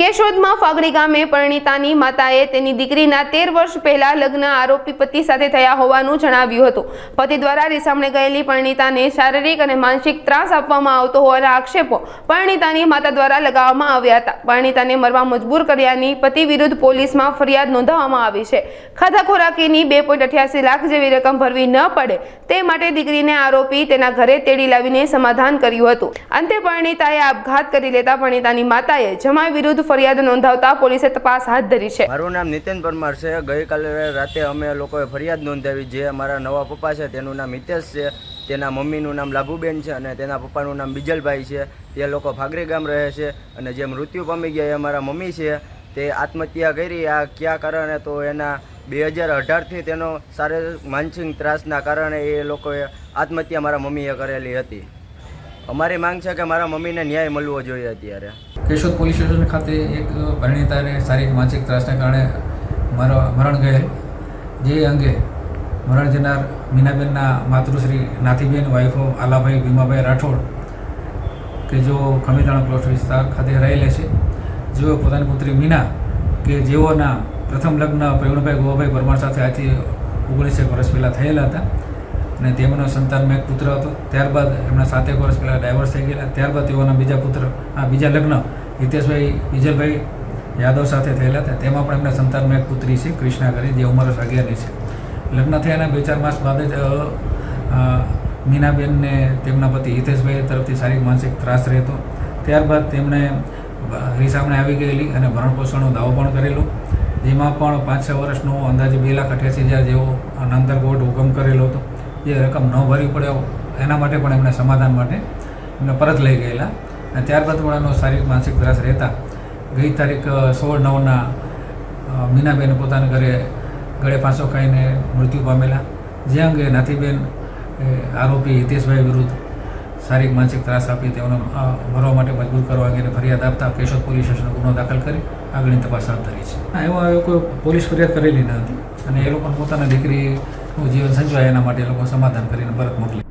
કેશોદમાં ફાગડી ગામે પરણિતાની માતાએ તેની દીકરીના તેર વર્ષ પહેલા લગ્ન આરોપી પતિ સાથે થયા હોવાનું જણાવ્યું હતું. પતિ દ્વારા રીસામણે ગયેલી પરણિતાને શારીરિક અને માનસિક ત્રાસ આપવામાં આવતો હોવાના આક્ષેપો પરણિતાની માતા દ્વારા લગાવવામાં આવ્યા હતા. પરણિતાને મરવા મજબૂર કર્યાની પતિ વિરુદ્ધ પોલીસમાં ફરિયાદ નોંધાવવામાં આવી છે. ખાધા ખોરાકીની બે લાખ જેવી રકમ ભરવી ન પડે તે માટે દીકરીને આરોપી તેના ઘરે તેડી લાવીને સમાધાન કર્યું હતું. અંતે પરણિતાએ આપઘાત કરી લેતા પરણિતાની માતાએ જમાઈ વિરુદ્ધ ફરિયાદ નોંધાવતા પોલીસે તપાસ હાથ ધરી છે. મારું નામ નીતિન પરમાર છે. ગઈકાલે રાતે અમે લોકોએ ફરિયાદ નોંધાવી જે અમારા નવા પપ્પા છે, તેનું નામ હિતેશ છે, તેના મમ્મીનું નામ લાભુબેન છે અને તેના પપ્પાનું નામ બીજલભાઈ છે. તે લોકો ફાગરી ગામ રહે છે અને જે મૃત્યુ પામી ગયા એ અમારા મમ્મી છે. તે આત્મહત્યા કરી. આ કયા કારણે? તો એના બે હજાર અઢારથી તેનો શારીરિક માનસિક ત્રાસના કારણે એ લોકોએ આત્મહત્યા મારા મમ્મીએ કરેલી હતી. અમારી માંગ છે કે મારા મમ્મીને ન્યાય મળવો જોઈએ અત્યારે. કેશોદ પોલીસ સ્ટેશન ખાતે એક પરિણીતાને શારીરિક માનસિક ત્રાસને કારણે મર- મરણ ગયેલ. જે અંગે મરણ જનાર મીનાબેનના માતૃશ્રી નાથીબેન વાઇફો આલાભાઈ, ભીમાભાઈ રાઠોડ કે જેઓ ખમીદાણા પ્લોટ વિસ્તાર ખાતે રહેલે છે. જેઓ પોતાની પુત્રી મીના કે જેઓના પ્રથમ લગ્ન પ્રવીણભાઈ, ગોવાભાઈ પરમાર સાથે આજથી ઓગણીસેક વર્ષ પહેલાં થયેલા હતા. અને તેમનો સંતાનમાં એક પુત્ર હતો. ત્યારબાદ એમના સાતેક વર્ષ પહેલાં ડાયવર્સ થઈ ગયેલા. ત્યારબાદ તેઓના બીજા પુત્ર, આ બીજા લગ્ન હિતેશભાઈ વિજયભાઈ યાદવ સાથે થયેલા હતા. તેમાં પણ એમના સંતાનમાં એક પુત્રી છે, કૃષ્ણા કરી, જે ઉંમર અગિયારની છે. લગ્ન થયાના બે ચાર માસ બાદ જ મીનાબેનને તેમના પતિ હિતેશભાઈ તરફથી શારીરિક માનસિક ત્રાસ રહેતો. ત્યારબાદ તેમણે રીસામણે આવી ગયેલી અને ભરણપોષણનો દાવો પણ કરેલો, જેમાં પણ પાંચ છ વર્ષનો અંદાજે બે લાખ અઠ્યાસી હજાર જેવો નામદાર કોર્ટ હુકમ કરેલો હતો. જે રકમ ન ભરવી પડે એના માટે પણ એમણે સમાધાન માટે એમને પરત લઈ ગયેલા. અને ત્યારબાદ પણ એનો શારીરિક માનસિક ત્રાસ રહેતા. ગઈ તારીખ સોળ નવના મીનાબેન પોતાના ઘરે ગળે પાછો ખાઈને મૃત્યુ પામેલા. જે અંગે નાથીબેન આરોપી હિતેશભાઈ વિરુદ્ધ શારીરિક માનસિક ત્રાસ આપી તેઓને મરવા માટે મજબૂર કરવા અંગેની ફરિયાદ આપતા કેશોદ પોલીસ સ્ટેશનનો ગુનો દાખલ કરી. આગળની તપાસ હાથ ધરી છે. એમાં એ કોઈ પોલીસ ફરિયાદ કરેલી ન હતી. અને એ લોકોને પોતાના દીકરીનું જીવન સંજવાય એના માટે લોકો સમાધાન કરીને પરત મોકલી.